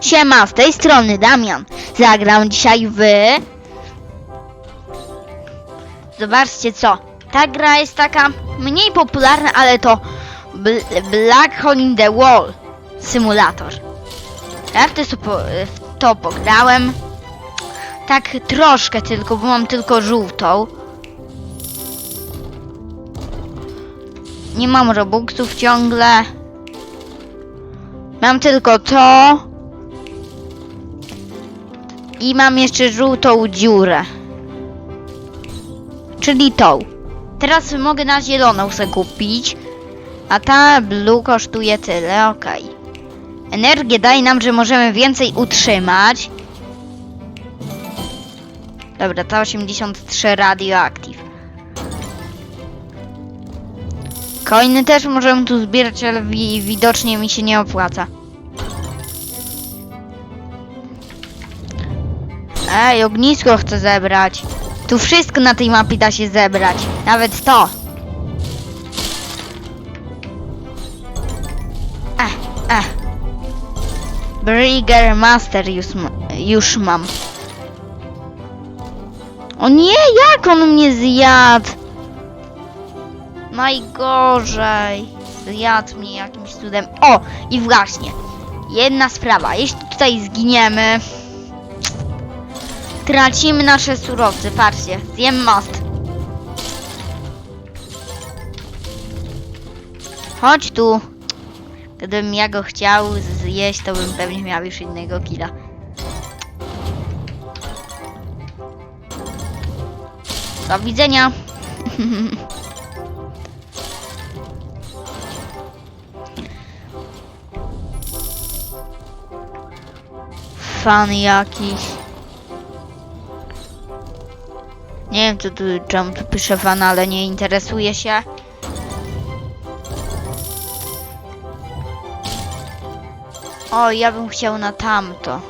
Siema, z tej strony Damian. Zagram dzisiaj w... Zobaczcie co. Ta gra jest taka mniej popularna, ale to Bl- Black Hole in the Wall symulator. Ja w to, w to pograłem. Tak troszkę tylko, bo mam tylko żółtą. Nie mam robuxów ciągle. Mam tylko to. I mam jeszcze żółtą dziurę. Czyli tą. Teraz mogę na zieloną sobie kupić. A ta blue kosztuje tyle, okej. Energię daje nam, że możemy więcej utrzymać. Dobra, ta 83 radioactive. Coiny też możemy tu zbierać, ale wi widocznie mi się nie opłaca. Ej, ognisko chcę zebrać. Tu wszystko na tej mapie da się zebrać. Nawet to. Ech, ech. Brigger Master już, już mam. O nie, jak on mnie zjadł? Najgorzej. Zjadł mnie jakimś cudem. O, i właśnie. Jedna sprawa. Jeśli tutaj zginiemy, tracimy nasze surowce. Patrzcie, zjem most. Chodź tu. Gdybym ja go chciał zjeść, to bym pewnie miał już innego killa. Do widzenia. Fan jakiś. Nie wiem, co tu, tu pisze fan, ale nie interesuje się. O, ja bym chciał na tamto.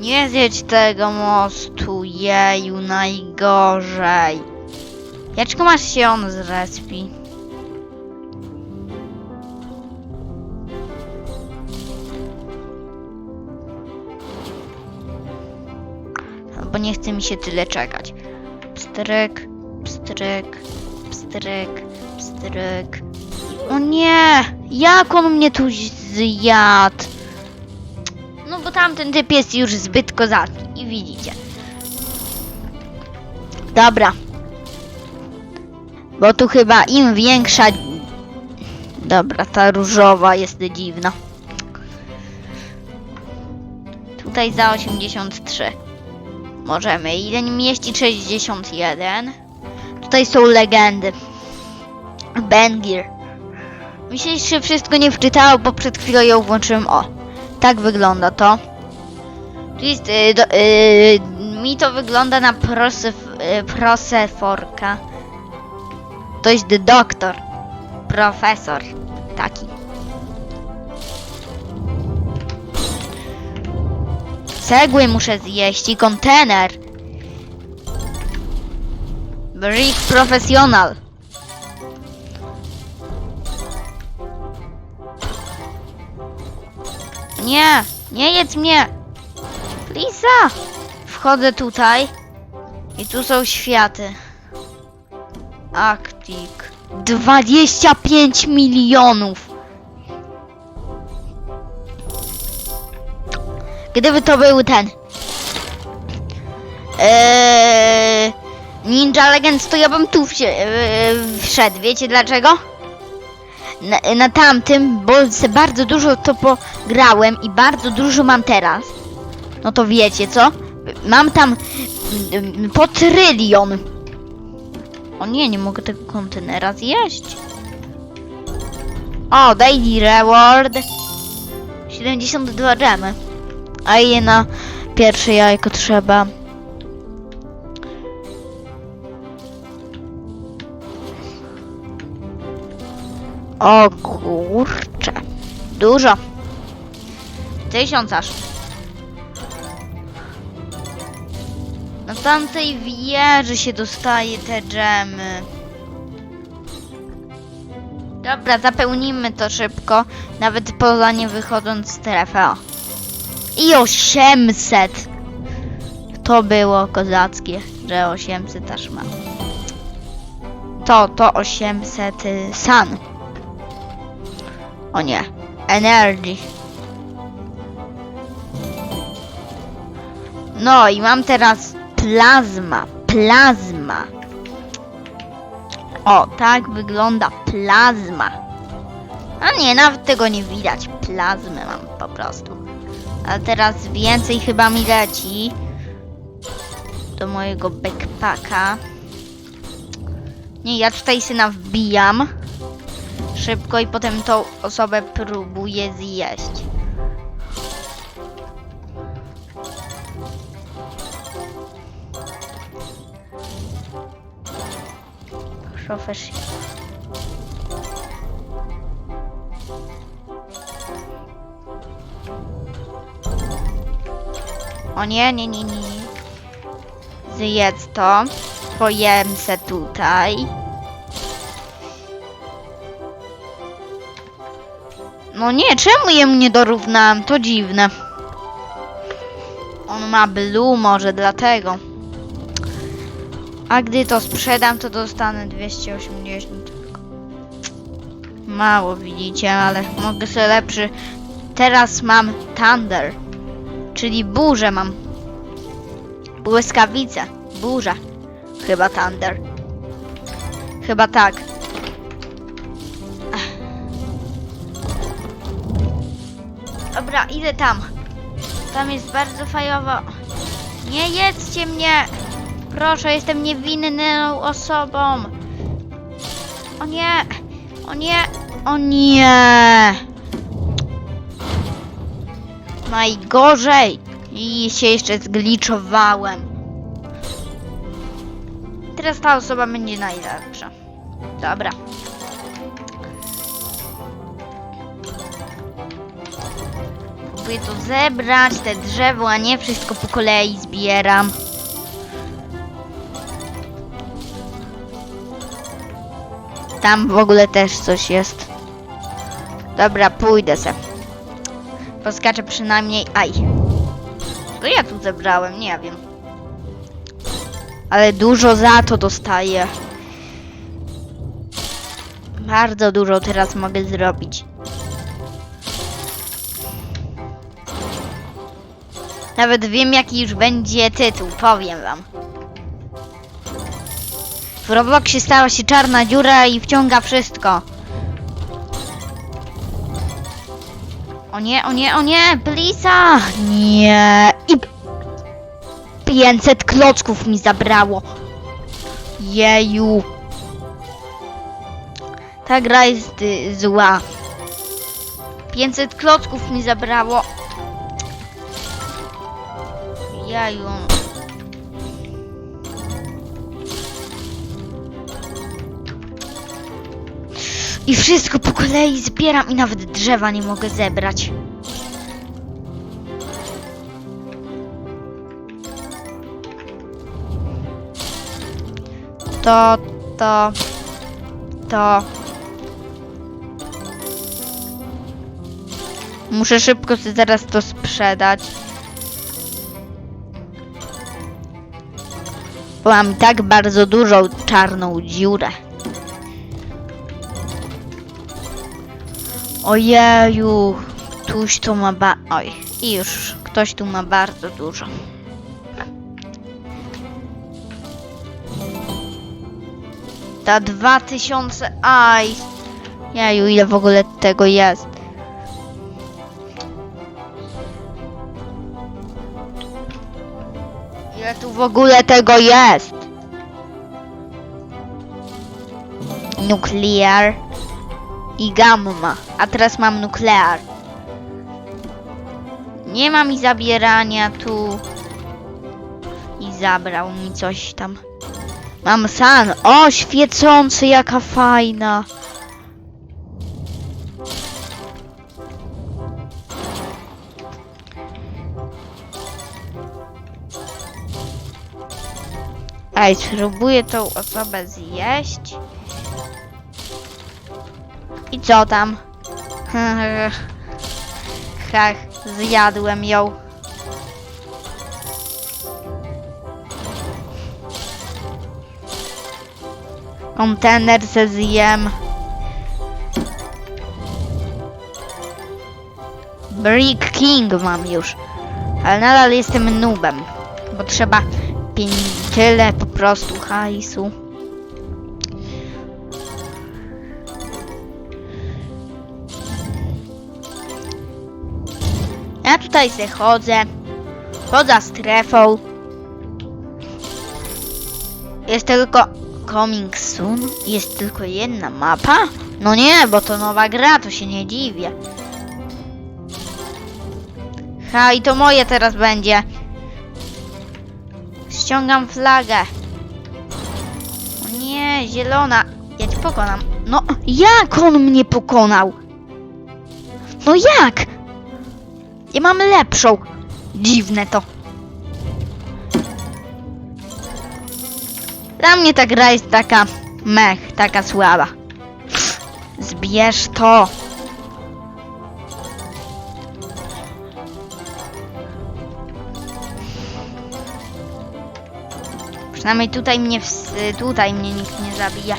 Nie zjedź tego mostu, jeju, najgorzej. Jaczko masz się on zrespi. Nie chce mi się tyle czekać. Pstryk, pstryk, pstryk, pstryk. O nie! Jak on mnie tu zjadł? No bo tamten typ jest już zbyt kozacki i widzicie. Dobra. Bo tu chyba im większa... Dobra, ta różowa jest dziwna. Tutaj za 83. Możemy. Ile mieści 61. Tutaj są legendy. Bengir. Mi się jeszcze wszystko nie wczytało, bo przed chwilą ją włączyłem. O, tak wygląda to. Tu jest, y, do, y, mi to wygląda na prosef, y, proseforka. To jest doktor. Profesor. Taki. Cegły muszę zjeść i kontener. Brick Professional. Nie, nie jedz mnie. Lisa. Wchodzę tutaj. I tu są światy. Arctic. 25 milionów. Gdyby to był ten. Eee, Ninja Legends, to ja bym tu wsi- eee, wszedł. Wiecie dlaczego? Na, na tamtym, bo bardzo dużo to pograłem i bardzo dużo mam teraz. No to wiecie co? Mam tam mm, po trylion. O nie, nie mogę tego kontenera zjeść. O, daily reward. 72 gemy. A je na pierwsze jajko trzeba. O kurcze. Dużo. Tysiąc aż. Na tamtej wieży się dostaje te dżemy. Dobra, zapełnimy to szybko, nawet poza nie wychodząc z strefy. I 800! To było kozackie, że 800 aż mam. To, to 800 y, sun. O nie, energy. No i mam teraz plazma, plazma. O, tak wygląda plazma. A nie, nawet tego nie widać. Plazmę mam po prostu. A teraz więcej chyba mi leci do mojego backpacka. Nie, ja tutaj syna wbijam szybko i potem tą osobę próbuję zjeść. Szofer O nie, nie, nie, nie. Zjedz to. Pojem se tutaj. No nie, czemu jemu nie dorównałem? To dziwne. On ma blue może dlatego. A gdy to sprzedam, to dostanę 280 tylko. Mało widzicie, ale mogę sobie lepszy. Teraz mam Thunder. Czyli burzę mam. Błyskawice. Burza. Chyba Thunder. Chyba tak. Dobra, idę tam. Tam jest bardzo fajowo. Nie jedzcie mnie! Proszę, jestem niewinną osobą. O nie! O nie! O nie! Najgorzej! I się jeszcze zgliczowałem. Teraz ta osoba będzie najlepsza. Dobra. Próbuję to zebrać, te drzewo, a nie wszystko po kolei zbieram. Tam w ogóle też coś jest. Dobra, pójdę se. Poskaczę przynajmniej. Aj. Co ja tu zebrałem? Nie wiem. Ale dużo za to dostaję. Bardzo dużo teraz mogę zrobić. Nawet wiem jaki już będzie tytuł, powiem wam. W Robloxie stała się czarna dziura i wciąga wszystko. O nie, o nie, o nie, Blisa! Nie. I 500 klocków mi zabrało. Jeju. Ta gra jest y, zła. 500 klocków mi zabrało. Jeju. I wszystko po kolei zbieram i nawet drzewa nie mogę zebrać. To, to, to. Muszę szybko sobie teraz to sprzedać. Bo mam tak bardzo dużą czarną dziurę. Ojeju, tuś tu ma ba... Oj, już, ktoś tu ma bardzo dużo. Ta 2000... Aj! Jaju, ile w ogóle tego jest? Ile tu w ogóle tego jest? Nuclear i gamma, a teraz mam nuklear. Nie ma mi zabierania tu. I zabrał mi coś tam. Mam san. O, świecący, jaka fajna. Ej, spróbuję tą osobę zjeść. I co tam? Hach, zjadłem ją. Kontener se zjem. Brick King mam już. Ale nadal jestem nubem. Bo trzeba tyle po prostu hajsu. Ja tutaj se chodzę. Poza strefą. Jest tylko coming soon? Jest tylko jedna mapa? No nie, bo to nowa gra, to się nie dziwię. Ha, i to moje teraz będzie. Ściągam flagę. O nie, zielona. Ja cię pokonam. No, jak on mnie pokonał? No jak? Ja mam lepszą. Dziwne to. Dla mnie ta gra jest taka mech, taka słaba. Zbierz to. Przynajmniej tutaj mnie, tutaj mnie nikt nie zabija.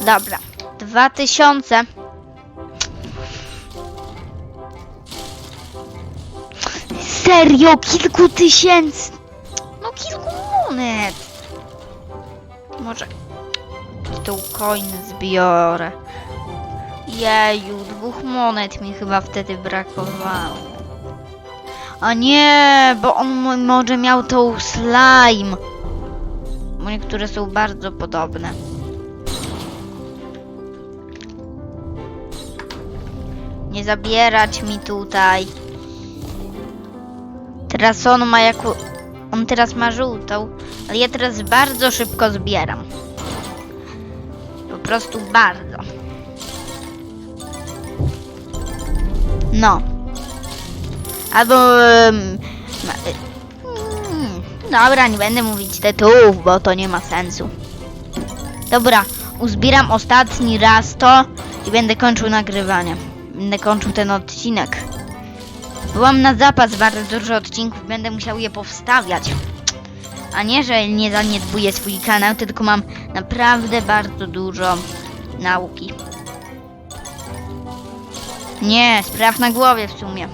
Dobra. Dwa tysiące. Serio? Kilku tysięcy? No kilku monet. Może tą coin zbiorę. Jeju, dwóch monet mi chyba wtedy brakowało. A nie, bo on mo- może miał tą slime. Bo niektóre są bardzo podobne. Nie zabierać mi tutaj. Teraz on ma jaką... On teraz ma żółtą, ale ja teraz bardzo szybko zbieram. Po prostu bardzo. No. Albo... ma- mm, Dobra, nie będę mówić tytułów, bo to nie ma sensu. Dobra, uzbieram ostatni raz to i będę kończył nagrywanie. Będę kończył ten odcinek. Byłam na zapas bardzo dużo odcinków, będę musiał je powstawiać. A nie, że nie zaniedbuję swój kanał, tylko mam naprawdę bardzo dużo nauki. Nie, spraw na głowie w sumie.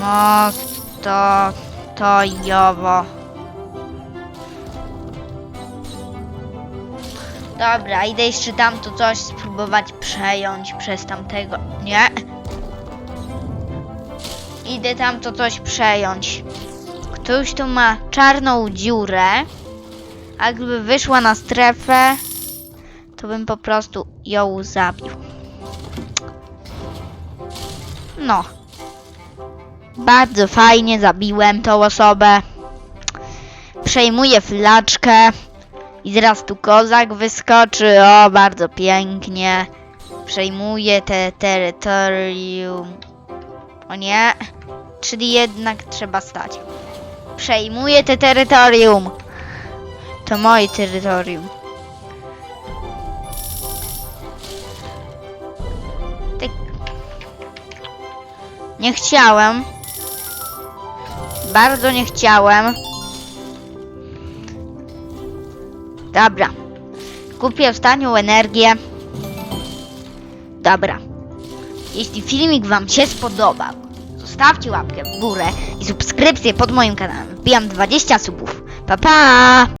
Most to... to jowo. Dobra, idę jeszcze tam tu coś spróbować przejąć przez tamtego. Nie. Idę tam to coś przejąć. Ktoś tu ma czarną dziurę. A gdyby wyszła na strefę, to bym po prostu ją zabił. No. Bardzo fajnie zabiłem tą osobę. Przejmuję flaczkę. I zaraz tu kozak wyskoczy. O, bardzo pięknie. Przejmuje te terytorium. O nie. Czyli jednak trzeba stać. Przejmuje te terytorium. To moje terytorium. Tyk. Nie chciałem. Bardzo nie chciałem. Dobra. Kupię ostatnią energię. Dobra. Jeśli filmik Wam się spodobał, zostawcie łapkę w górę i subskrypcję pod moim kanałem. Wbijam 20 subów. Pa pa!